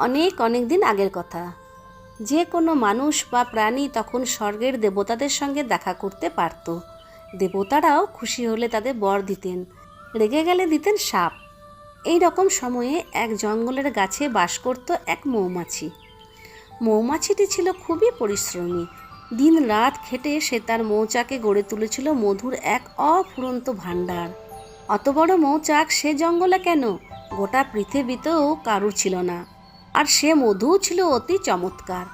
অনেক অনেক দিন আগের কথা। যে কোনো মানুষ বা প্রাণী তখন স্বর্গের দেবতাদের সঙ্গে দেখা করতে পারত। দেবতারাও খুশি হলে তাদের বর দিতেন, রেগে গেলে দিতেন সাপ। এই রকম সময়ে এক জঙ্গলের গাছে বাস করত এক মৌমাছি। মৌমাছিটি ছিল খুবই পরিশ্রমী। দিন রাত খেটে সে তার মৌচাকে গড়ে তুলেছিল মধুর এক অফুরন্ত ভাণ্ডার। অত বড় মৌচাক সে জঙ্গলে কেন? গোটা পৃথিবীতেও কারুর ছিল না। আর সে মধুও ছিল অতি চমৎকার।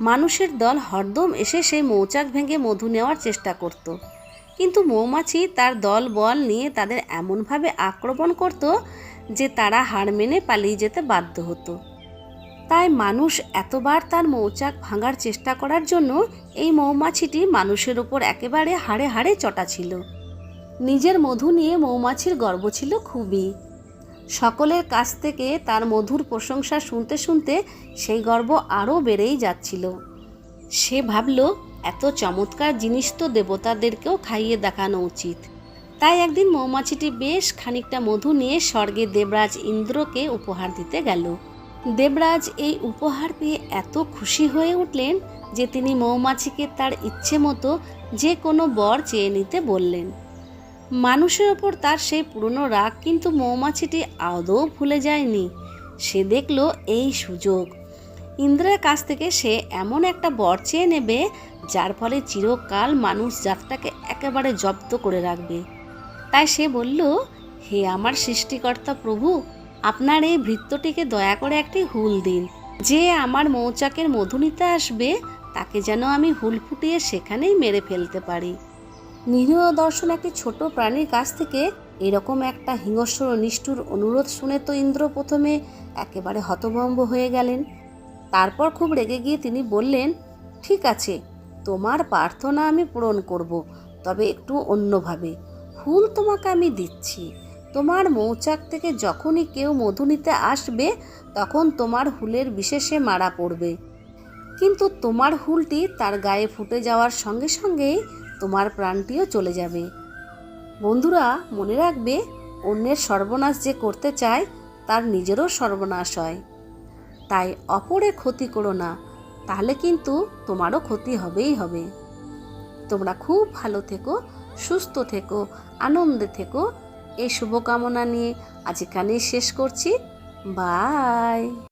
মানুষের দল হরদম এসে সেই মৌচাক ভেঙে মধু নেওয়ার চেষ্টা করত। কিন্তু মৌমাছি তার দল বল নিয়ে তাদের এমনভাবে আক্রমণ করত যে তারা হার মেনে পালিয়ে যেতে বাধ্য হতো। তাই মানুষ এতবার তার মৌচাক ভাঙার চেষ্টা করার জন্য এই মৌমাছিটি মানুষের ওপর একেবারে হাড়ে হাড়ে চটা ছিল। নিজের মধু নিয়ে মৌমাছির গর্ব ছিল খুবই। সকলের কাছ থেকে তার মধুর প্রশংসা শুনতে শুনতে সেই গর্ব আরও বেড়েই যাচ্ছিল। সে ভাবল, এত চমৎকার জিনিস তো দেবতাদেরকেও খাইয়ে দেখানো উচিত। তাই একদিন মৌমাছিটি বেশ খানিকটা মধু নিয়ে স্বর্গে দেবরাজ ইন্দ্রকে উপহার দিতে গেল। দেবরাজ এই উপহার পেয়ে এত খুশি হয়ে উঠলেন যে তিনি মৌমাছিকে তার ইচ্ছে মতো যে কোনো বর চেয়ে নিতে বললেন। মানুষের ওপর তার সেই পুরনো রাগ কিন্তু মৌমাছিটি আদৌ ভুলে যায়নি। সে দেখল এই সুযোগ। ইন্দ্রের কাছ থেকে সে এমন একটা বর চেয়ে নেবে, যার ফলে চিরকাল মানুষ জাতটাকে একেবারে জব্দ করে রাখবে। তাই সে বলল, হে আমার সৃষ্টিকর্তা প্রভু, আপনার এই ভৃত্যটিকে দয়া করে একটি হুল দিন। যে আমার মৌচাকের মধু নিতে আসবে, তাকে যেন আমি হুল ফুটিয়ে সেখানেই মেরে ফেলতে পারি। নিরীহ দর্শন একটি ছোট প্রাণীর কাছ থেকে এরকম একটা হিংস্র নিষ্ঠুর অনুরোধ শুনে তো ইন্দ্র প্রথমে একেবারে হতভম্ব হয়ে গেলেন। তারপর খুব রেগে গিয়ে তিনি বললেন, ঠিক আছে, তোমার প্রার্থনা আমি পূরণ করব, তবে একটু অন্যভাবে। ফুল তোমাকে আমি দিচ্ছি। তোমার মৌচাক থেকে যখনই কেউ মধু নিতে আসবে, তখন তোমার হুলের বিশেষে মারা পড়বে। কিন্তু তোমার হুলটি তার গায়ে ফুটে যাওয়ার সঙ্গে সঙ্গেই তোমার প্রাণটিও চলে যাবে। বন্ধুরা, মনে রাখবে, অন্যের সর্বনাশ যে করতে চায়, তার নিজেরও সর্বনাশ হয়। তাই অপরে ক্ষতি করো না, তাহলে কিন্তু তোমারও ক্ষতি হবেই হবে। তোমরা খুব ভালো থেকো, সুস্থ থেকো, আনন্দে থেকো। এই শুভকামনা নিয়ে আজ এখানেই শেষ করছি। বাই!